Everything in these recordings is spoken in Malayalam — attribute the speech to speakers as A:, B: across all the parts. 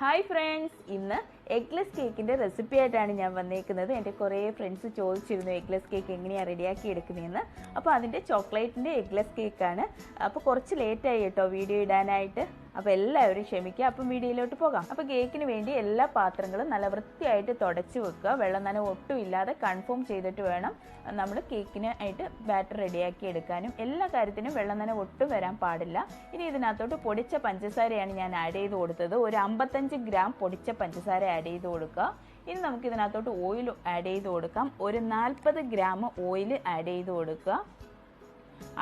A: ഹായ് ഫ്രണ്ട്സ് ഇന്ന് എഗ്ലെസ് കേക്കിന്റെ റെസിപ്പി ആയിട്ടാണ് ഞാൻ വന്നേക്കുന്നത്. എന്റെ കുറേ ഫ്രണ്ട്സ് ചോദിച്ചിരുന്നു എഗ്ലെസ് കേക്ക് എങ്ങനെയാണ് റെഡിയാക്കി എടുക്കുന്നതെന്ന് അപ്പോൾ അതിന്റെ ചോക്ലേറ്റിന്റെ എഗ്ലെസ് കേക്കാണ് അപ്പോൾ കുറച്ച് ലേറ്റായി കേട്ടോ വീഡിയോ ഇടാനായിട്ട്. അപ്പോൾ എല്ലാവരും ക്ഷമിക്കുക. അപ്പം വീഡിയോയിലോട്ട് പോകാം. അപ്പോൾ കേക്കിന് വേണ്ടി എല്ലാ പാത്രങ്ങളും നല്ല വൃത്തിയായിട്ട് തുടച്ച് വെക്കുക. വെള്ളം നനവ് ഒട്ടും ഇല്ലാതെ കൺഫേം ചെയ്തിട്ട് വേണം നമ്മൾ കേക്കിന് ആയിട്ട് ബാറ്റർ റെഡിയാക്കി എടുക്കാനും. എല്ലാ കാര്യത്തിനും വെള്ളം നനവ് ഒട്ടും വരാൻ പാടില്ല. ഇനി ഇതിനകത്തോട്ട് പൊടിച്ച പഞ്ചസാരയാണ് ഞാൻ ആഡ് ചെയ്ത് കൊടുത്തത്. ഒരു അമ്പത്തഞ്ച് ഗ്രാം പൊടിച്ച പഞ്ചസാര ആഡ് ചെയ്ത് കൊടുക്കുക. ഇനി നമുക്ക് ഇതിനകത്തോട്ട് ഓയിൽ ആഡ് ചെയ്ത് കൊടുക്കാം. ഒരു നാൽപ്പത് ഗ്രാം ഓയിൽ ആഡ് ചെയ്ത് കൊടുക്കുക.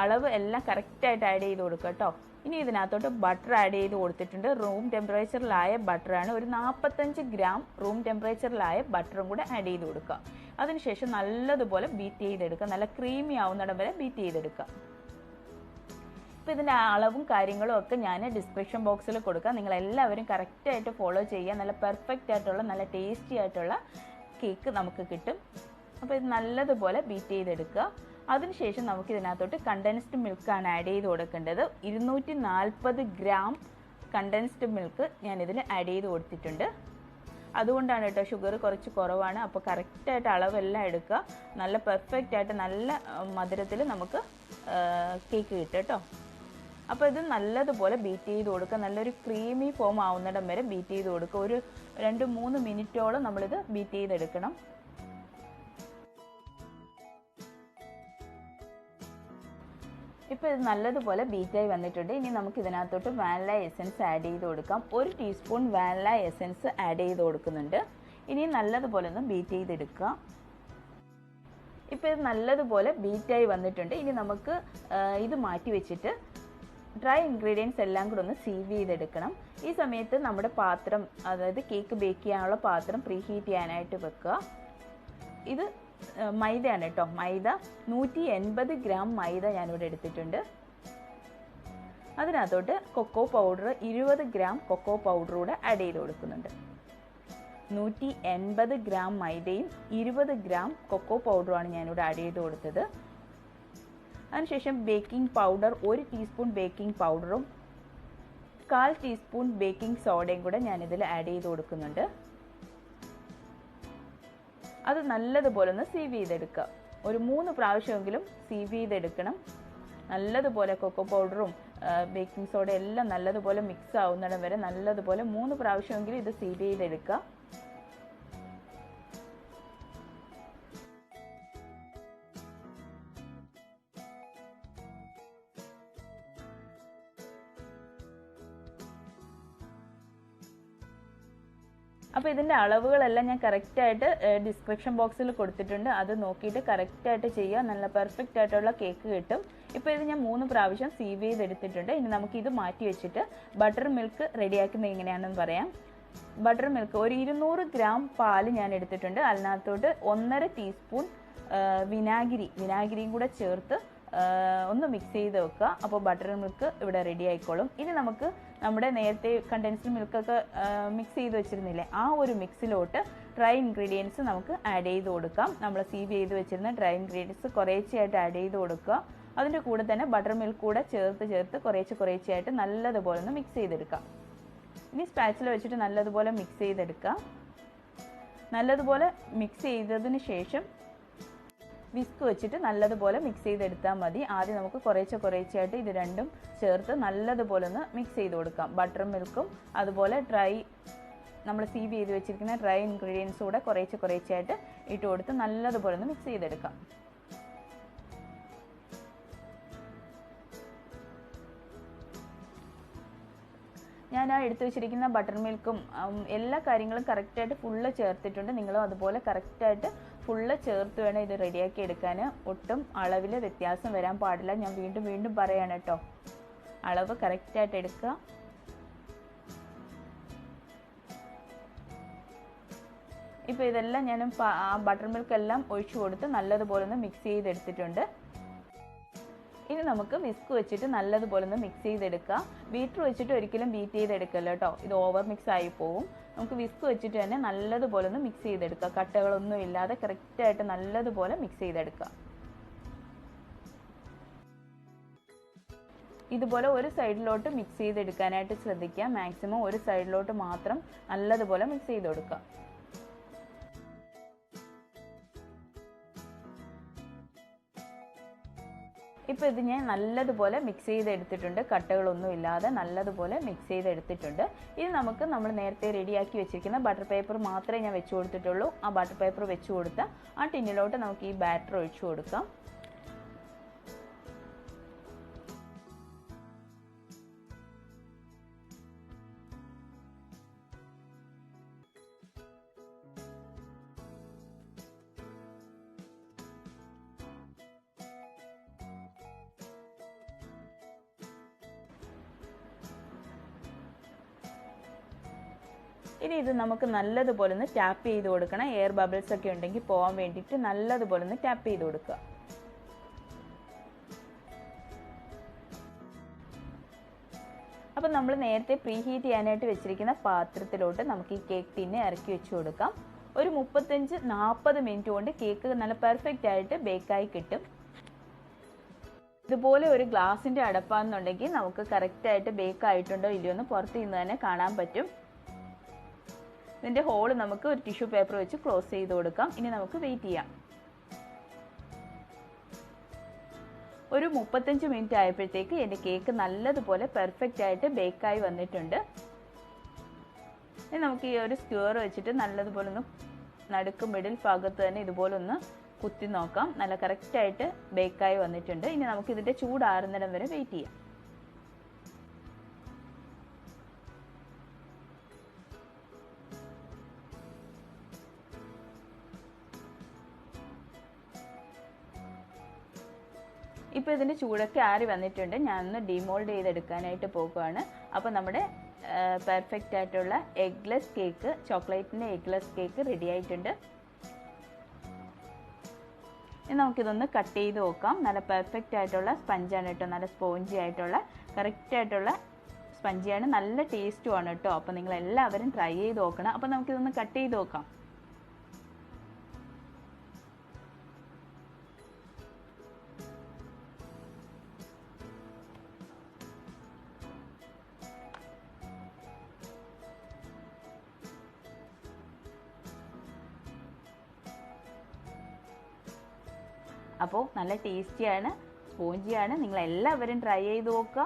A: അളവ് എല്ലാം കറക്റ്റായിട്ട് ആഡ് ചെയ്ത് കൊടുക്കുക കേട്ടോ. ഇനി ഇതിനകത്തോട്ട് ബട്ടർ ആഡ് ചെയ്ത് കൊടുത്തിട്ടുണ്ട്. റൂം ടെമ്പറേച്ചറിലായ ബട്ടറാണ് ഒരു നാൽപ്പത്തഞ്ച് ഗ്രാം റൂം ടെമ്പറേച്ചറിലായ ബട്ടറും കൂടെ ആഡ് ചെയ്ത് കൊടുക്കുക. അതിനുശേഷം നല്ലതുപോലെ ബീറ്റ് ചെയ്തെടുക്കുക. നല്ല ക്രീമി ആവുന്നിടം വരെ ബീറ്റ് ചെയ്തെടുക്കുക. അപ്പോൾ ഇതിന്റെ അളവും കാര്യങ്ങളും ഒക്കെ ഞാൻ ഡിസ്ക്രിപ്ഷൻ ബോക്സിൽ കൊടുക്കാം. നിങ്ങൾ എല്ലാവരും കറക്റ്റായിട്ട് ഫോളോ ചെയ്യുക. നല്ല പെർഫെക്റ്റ് ആയിട്ടുള്ള നല്ല ടേസ്റ്റി ആയിട്ടുള്ള കേക്ക് നമുക്ക് കിട്ടും. അപ്പോൾ ഇത് നല്ലതുപോലെ ബീറ്റ് ചെയ്തെടുക്കുക. അതിനുശേഷം നമുക്ക് ഇതിനകത്തോട്ട് കണ്ടൻസ്ഡ് മിൽക്കാണ് ആഡ് ചെയ്ത് കൊടുക്കേണ്ടത്. ഇരുന്നൂറ്റി നാൽപ്പത് ഗ്രാം കണ്ടൻസ്ഡ് മിൽക്ക് ഞാൻ ഞാനിതിൽ ആഡ് ചെയ്ത് കൊടുത്തിട്ടുണ്ട്. അതുകൊണ്ടാണ് കേട്ടോ ഷുഗർ കുറച്ച് കുറവാണ്. അപ്പോൾ കറക്റ്റായിട്ട് അളവെല്ലാം എടുക്കുക. നല്ല പെർഫെക്റ്റ് ആയിട്ട് നല്ല മധുരത്തിൽ നമുക്ക് കേക്ക് കിട്ടും കേട്ടോ അപ്പോൾ ഇത് നല്ലതുപോലെ ബീറ്റ് ചെയ്ത് കൊടുക്കുക. നല്ലൊരു ക്രീമി ഫോം ആവുന്നിടം വരെ ബീറ്റ് ചെയ്ത് കൊടുക്കുക. ഒരു രണ്ട് മൂന്ന് മിനിറ്റോളം നമ്മളിത് ബീറ്റ് ചെയ്തെടുക്കണം. ഇപ്പോൾ ഇത് നല്ലതുപോലെ ബീറ്റായി വന്നിട്ടുണ്ട്. ഇനി നമുക്ക് ഇതിനകത്തോട്ട് വാനില എസൻസ് ആഡ് ചെയ്ത് കൊടുക്കാം. ഒരു ടീസ്പൂൺ വാനില എസൻസ് ആഡ് ചെയ്ത് കൊടുക്കുന്നുണ്ട്. ഇനി നല്ലതുപോലെ ഒന്ന് ബീറ്റ് ചെയ്തെടുക്കുക. ഇപ്പോൾ ഇത് നല്ലതുപോലെ ബീറ്റായി വന്നിട്ടുണ്ട്. ഇനി നമുക്ക് ഇത് മാറ്റി വെച്ചിട്ട് ഡ്രൈ ഇൻഗ്രീഡിയൻസ് എല്ലാം കൂടെ ഒന്ന് സീവ് ചെയ്തെടുക്കണം. ഈ സമയത്ത് നമ്മുടെ പാത്രം അതായത് കേക്ക് ബേക്ക് ചെയ്യാനുള്ള പാത്രം പ്രീ ഹീറ്റ് ചെയ്യാനായിട്ട് വെക്കുക. ഇത് മൈദയാണ് കേട്ടോ മൈദ നൂറ്റി എൺപത് ഗ്രാം മൈദ ഞാനിവിടെ എടുത്തിട്ടുണ്ട്. അതിനകത്തോട്ട് കൊക്കോ പൗഡർ ഇരുപത് ഗ്രാം കൊക്കോ പൗഡർ കൂടെ ആഡ് ചെയ്ത് കൊടുക്കുന്നുണ്ട്. നൂറ്റി എൺപത് ഗ്രാം മൈദയും ഇരുപത് ഗ്രാം കൊക്കോ പൗഡറുമാണ് ഞാനിവിടെ ആഡ് ചെയ്ത് കൊടുത്തത്. അതിനുശേഷം ബേക്കിംഗ് പൗഡർ ഒരു ടീസ്പൂൺ ബേക്കിംഗ് പൗഡറും കാൽ ടീസ്പൂൺ ബേക്കിംഗ് സോഡയും കൂടെ ഞാനിതിൽ ആഡ് ചെയ്ത് കൊടുക്കുന്നുണ്ട്. അത് നല്ലതുപോലെ ഒന്ന് സീവ് ചെയ്തെടുക്കുക. ഒരു മൂന്ന് പ്രാവശ്യമെങ്കിലും സീവ് ചെയ്തെടുക്കണം. നല്ലതുപോലെ കൊക്കോ പൗഡറും ബേക്കിംഗ് സോഡ എല്ലാം നല്ലതുപോലെ മിക്സ് ആവുന്നിടം വരെ നല്ലതുപോലെ മൂന്ന് പ്രാവശ്യമെങ്കിലും ഇത് സീവ് ചെയ്തെടുക്കുക. അപ്പോൾ ഇതിന്റെ അളവുകളെല്ലാം ഞാൻ കറക്റ്റായിട്ട് ഡിസ്ക്രിപ്ഷൻ ബോക്സിൽ കൊടുത്തിട്ടുണ്ട്. അത് നോക്കിയിട്ട് കറക്റ്റായിട്ട് ചെയ്യുക. നല്ല പെർഫെക്റ്റ് ആയിട്ടുള്ള കേക്ക് കിട്ടും. ഇപ്പോൾ ഇത് ഞാൻ മൂന്ന് പ്രാവശ്യം സീവ് ചെയ്തെടുത്തിട്ടുണ്ട്. ഇനി നമുക്ക് ഇത് മാറ്റി വെച്ചിട്ട് ബട്ടർ മിൽക്ക് റെഡിയാക്കുന്നത് എങ്ങനെയാണെന്ന് പറയാം. ബട്ടർ മിൽക്ക് ഒരു ഇരുന്നൂറ് ഗ്രാം പാൽ ഞാൻ എടുത്തിട്ടുണ്ട്. അതിനകത്തോട്ട് ഒന്നര ടീസ്പൂൺ വിനാഗിരി. വിനാഗിരിയും കൂടെ ചേർത്ത് ഒന്ന് മിക്സ് ചെയ്ത് വെക്കുക. അപ്പോൾ ബട്ടർ മിൽക്ക് ഇവിടെ റെഡി ആയിക്കോളും. ഇനി നമുക്ക് നമ്മുടെ നേരത്തെ കണ്ടൻസ്ഡ് മിൽക്കൊക്കെ മിക്സ് ചെയ്ത് വെച്ചിരുന്നില്ലേ ആ ഒരു മിക്സിലോട്ട് ഡ്രൈ ഇൻഗ്രീഡിയൻസ് നമുക്ക് ആഡ് ചെയ്ത് കൊടുക്കാം. നമ്മൾ സീവ് ചെയ്ത് വെച്ചിരുന്ന ഡ്രൈ ഇൻഗ്രീഡിയൻസ് കുറേശ്ശെയായിട്ട് ആഡ് ചെയ്ത് കൊടുക്കുക. അതിന്റെ കൂടെ തന്നെ ബട്ടർ മിൽക്ക് കൂടെ ചേർത്ത് ചേർത്ത് കുറേശ്ശെ കുറേശ്ശെയായിട്ട് നല്ലതുപോലെ ഒന്ന് മിക്സ് ചെയ്തെടുക്കാം. ഇനി സ്പാച്ചിൽ വെച്ചിട്ട് നല്ലതുപോലെ മിക്സ് ചെയ്തെടുക്കുക നല്ലതുപോലെ മിക്സ് ചെയ്തതിന് ശേഷം വിസ്ക് വെച്ചിട്ട് നല്ലതുപോലെ മിക്സ് ചെയ്തെടുത്താൽ മതി. ആദ്യം നമുക്ക് കുറേശ്ശെ കുറേശ്ശെയായിട്ട് ഇത് രണ്ടും ചേർത്ത് നല്ലതുപോലെ ഒന്ന് മിക്സ് ചെയ്ത് കൊടുക്കാം. ബട്ടർ മിൽക്കും അതുപോലെ ഡ്രൈ നമ്മൾ സീവ് ചെയ്ത് വെച്ചിരിക്കുന്ന ഡ്രൈ ഇൻഗ്രീഡിയൻസ് കൂടെ കുറേശ്ശെ കുറേശ്ശെയായിട്ട് ഇട്ട് കൊടുത്ത് നല്ലതുപോലെ ഒന്ന് മിക്സ് ചെയ്തെടുക്കാം. ഞാൻ ആ എടുത്തു വെച്ചിരിക്കുന്ന ബട്ടർ മിൽക്കും എല്ലാ കാര്യങ്ങളും കറക്റ്റായിട്ട് ഫുള്ള് ചേർത്തിട്ടുണ്ട്. നിങ്ങളും അതുപോലെ കറക്റ്റായിട്ട് ഫുള്ള് ചേർത്ത് വേണം ഇത് റെഡിയാക്കി എടുക്കാൻ. ഒട്ടും അളവിൽ വ്യത്യാസം വരാൻ പാടില്ല. ഞാൻ വീണ്ടും വീണ്ടും പറയാണ് കേട്ടോ അളവ് കറക്റ്റായിട്ട് എടുക്കുക. ഇപ്പോൾ ഇതെല്ലാം ഞാൻ ബട്ടർ മിൽക്ക് എല്ലാം ഒഴിച്ചു കൊടുത്ത് നല്ലതുപോലെ ഒന്ന് മിക്സ് ചെയ്തെടുത്തിട്ടുണ്ട്. ഇനി നമുക്ക് വിസ്ക് വെച്ചിട്ട് നല്ലതുപോലെ ഒന്ന് മിക്സ് ചെയ്തെടുക്കുക ബീറ്റർ വെച്ചിട്ട് ഒരിക്കലും ബീറ്റ് ചെയ്തെടുക്കല്ലോ കേട്ടോ ഇത് ഓവർ മിക്സ് ആയി പോവും. നമുക്ക് വിസ്ക് വെച്ചിട്ട് തന്നെ നല്ലതുപോലെ ഒന്ന് മിക്സ് ചെയ്തെടുക്കുക കട്ടകളൊന്നും ഇല്ലാതെ കറക്റ്റായിട്ട് നല്ലതുപോലെ മിക്സ് ചെയ്തെടുക്കുക ഇതുപോലെ ഒരു സൈഡിലോട്ട് മിക്സ് ചെയ്തെടുക്കാനായിട്ട് ശ്രദ്ധിക്കുക. മാക്സിമം ഒരു സൈഡിലോട്ട് മാത്രം നല്ലതുപോലെ മിക്സ് ചെയ്ത് കൊടുക്കുക. ഇപ്പോൾ ഇത് ഞാൻ നല്ലതുപോലെ മിക്സ് ചെയ്തെടുത്തിട്ടുണ്ട്. കട്ടകളൊന്നും ഇല്ലാതെ നല്ലതുപോലെ മിക്സ് ചെയ്തെടുത്തിട്ടുണ്ട്. ഇത് നമുക്ക് നമ്മൾ നേരത്തെ റെഡിയാക്കി വെച്ചിരിക്കുന്ന ബട്ടർ പേപ്പർ മാത്രമേ ഞാൻ വെച്ച് കൊടുത്തിട്ടുള്ളൂ. ആ ബട്ടർ പേപ്പർ വെച്ച് കൊടുത്ത് ആ ടിന്നിലോട്ട് നമുക്ക് ഈ ബാറ്റർ ഒഴിച്ചു കൊടുക്കാം. ഇനി ഇത് നമുക്ക് നല്ലതുപോലെ ഒന്ന് ടാപ്പ് ചെയ്ത് കൊടുക്കണം. എയർ ബബിൾസ് ഒക്കെ ഉണ്ടെങ്കിൽ പോകാൻ വേണ്ടിയിട്ട് നല്ലതുപോലെ ഒന്ന് ടാപ്പ് ചെയ്ത് കൊടുക്കുക. അപ്പം നമ്മൾ നേരത്തെ പ്രീ ഹീറ്റ് ചെയ്യാനായിട്ട് വെച്ചിരിക്കുന്ന പാത്രത്തിലോട്ട് നമുക്ക് ഈ കേക്ക് ടിന്നെ ഇറക്കി വെച്ച് കൊടുക്കാം. ഒരു മുപ്പത്തഞ്ച് നാൽപ്പത് മിനിറ്റ് കൊണ്ട് കേക്ക് നല്ല പെർഫെക്റ്റ് ആയിട്ട് ബേക്കായി കിട്ടും. ഇതുപോലെ ഒരു ഗ്ലാസിന്റെ അടപ്പാന്നുണ്ടെങ്കിൽ നമുക്ക് കറക്റ്റായിട്ട് ബേക്ക് ആയിട്ടുണ്ടോ ഇല്ലയോ എന്ന് പുറത്ത് നിന്ന് തന്നെ കാണാൻ പറ്റും. ഇതിന്റെ ഹോൾ നമുക്ക് ഒരു ടിഷ്യൂ പേപ്പർ വെച്ച് ക്ലോസ് ചെയ്ത് കൊടുക്കാം. ഇനി നമുക്ക് വെയിറ്റ് ചെയ്യാം. ഒരു മുപ്പത്തഞ്ച് മിനിറ്റ് ആയപ്പോഴത്തേക്ക് എന്റെ കേക്ക് നല്ലതുപോലെ പെർഫെക്റ്റ് ആയിട്ട് ബേക്കായി വന്നിട്ടുണ്ട്. ഇനി നമുക്ക് ഈ ഒരു സ്ക്യൂർ വെച്ചിട്ട് നല്ലതുപോലെ ഒന്ന് നടുക്ക് മിഡിൽ ഭാഗത്ത് തന്നെ ഇതുപോലെ ഒന്ന് കുത്തി നോക്കാം. നല്ല കറക്റ്റായിട്ട് ബേക്കായി വന്നിട്ടുണ്ട്. ഇനി നമുക്ക് ഇതിന്റെ ചൂടാറുന്നിടം വരെ വെയിറ്റ് ചെയ്യാം. ഇപ്പോൾ ഇതിന്റെ ചൂടൊക്കെ ആറി വന്നിട്ടുണ്ട്. ഞാൻ ഒന്ന് ഡിമോൾഡ് ചെയ്തെടുക്കാനായിട്ട് പോകുകയാണ് അപ്പോൾ നമ്മുടെ പെർഫെക്റ്റ് ആയിട്ടുള്ള എഗ്ലെസ് കേക്ക് ചോക്ലേറ്റിന്റെ എഗ്ലെസ് കേക്ക് റെഡി ആയിട്ടുണ്ട്. ഇനി നമുക്കിതൊന്ന് കട്ട് ചെയ്ത് നോക്കാം. നല്ല പെർഫെക്റ്റ് ആയിട്ടുള്ള സ്പഞ്ചാണ് കേട്ടോ നല്ല സ്പോഞ്ചി ആയിട്ടുള്ള കറക്റ്റ് ആയിട്ടുള്ള സ്പഞ്ചിയാണ് നല്ല ടേസ്റ്റുമാണ് കേട്ടോ അപ്പോൾ നിങ്ങൾ എല്ലാവരും ട്രൈ ചെയ്ത് നോക്കണം. അപ്പോൾ നമുക്കിതൊന്ന് കട്ട് ചെയ്ത് നോക്കാം. അപ്പോൾ നല്ല ടേസ്റ്റിയാണ് സ്പോഞ്ചിയാണ്. നിങ്ങൾ എല്ലാവരും ട്രൈ ചെയ്ത് നോക്കുക.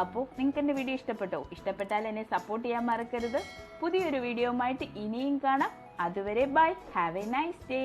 A: അപ്പോൾ നിങ്ങൾക്ക് എന്റെ വീഡിയോ ഇഷ്ടപ്പെട്ടോ? ഇഷ്ടപ്പെട്ടാൽ എന്നെ സപ്പോർട്ട് ചെയ്യാൻ മറക്കരുത്. പുതിയൊരു വീഡിയോ ആയിട്ട് ഇനിയും കാണാം. അതുവരെ bye have a nice day